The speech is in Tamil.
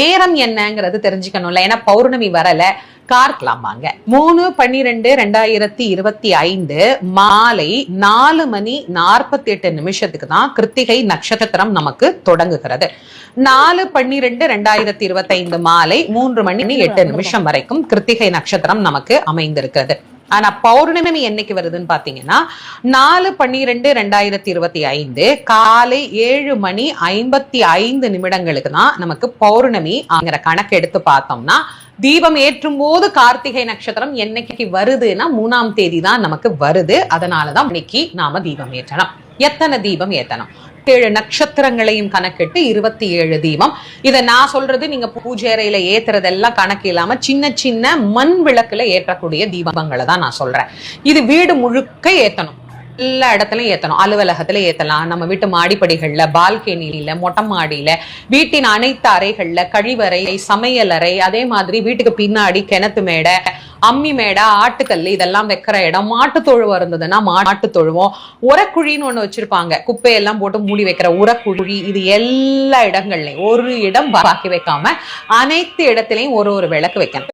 நேரம் என்னங்கிறது தெரிஞ்சுக்கணும்ல. ஏன்னா பௌர்ணமி வரல. கார்க்கலாம் வாங்க மூணு பன்னிரெண்டு ரெண்டாயிரத்தி இருபத்தி ஐந்து மாலை நாலு மணி நாற்பத்தி எட்டு நிமிஷத்துக்கு தான் கிருத்திகை நட்சத்திரம் நமக்கு தொடங்குகிறது. நாலு பன்னிரெண்டு ரெண்டாயிரத்தி இருபத்தி ஐந்து மாலை மூன்று மணி எட்டு நிமிஷம் வரைக்கும் கிருத்திகை நட்சத்திரம் நமக்கு அமைந்திருக்கிறது. ஆனா பௌர்ணமி என்னைக்கு வருதுன்னு பாத்தீங்கன்னா நாலு பன்னிரெண்டு ரெண்டாயிரத்தி இருபத்தி ஐந்து காலை ஏழு மணி ஐம்பத்தி ஐந்து நிமிடங்களுக்கு தான் நமக்கு பௌர்ணமி ஆங்கிற கணக்கு எடுத்து பார்த்தோம்னா தீபம் ஏற்றும் போது கார்த்திகை நட்சத்திரம் என்னைக்கு வருதுன்னா மூணாம் தேதி தான் நமக்கு வருது. அதனாலதான் இன்னைக்கு நாம தீபம் ஏற்றணும். எத்தனை தீபம் ஏத்தணும்? ஏழு நட்சத்திரங்களையும் கணக்கிட்டு இருபத்தி ஏழு தீபம். இதை நான் சொல்றது நீங்க பூஜை அறையில ஏத்துறதெல்லாம் கணக்கு இல்லாம சின்ன சின்ன மண் விளக்குல ஏற்றக்கூடிய தீபங்களை தான் நான் சொல்றேன். இது வீடு முழுக்க ஏத்தணும். எல்லா இடத்துலயும் ஏத்தணும். அலுவலகத்துல ஏத்தலாம். நம்ம வீட்டு மாடிப்படிகள்ல பால்கனியில மொட்டை மாடியில வீட்டின் அனைத்து அறைகள்ல கழிவறை சமையல் அறை அதே மாதிரி வீட்டுக்கு பின்னாடி கிணத்து மேடை அம்மி மேடை ஆட்டுக்கல் இதெல்லாம் வைக்கிற இடம் மாட்டு தொழுவம் இருந்ததுன்னா மாட்டு தொழுவோம் உரக்குழின்னு ஒண்ணு வச்சிருப்பாங்க. குப்பையெல்லாம் போட்டு மூடி வைக்கிற உரக்குழி இது எல்லா இடங்கள்லயும் ஒரு இடம் பாக்கி வைக்காம அனைத்து இடத்துலயும் ஒரு ஒரு விளக்கு வைக்கணும்.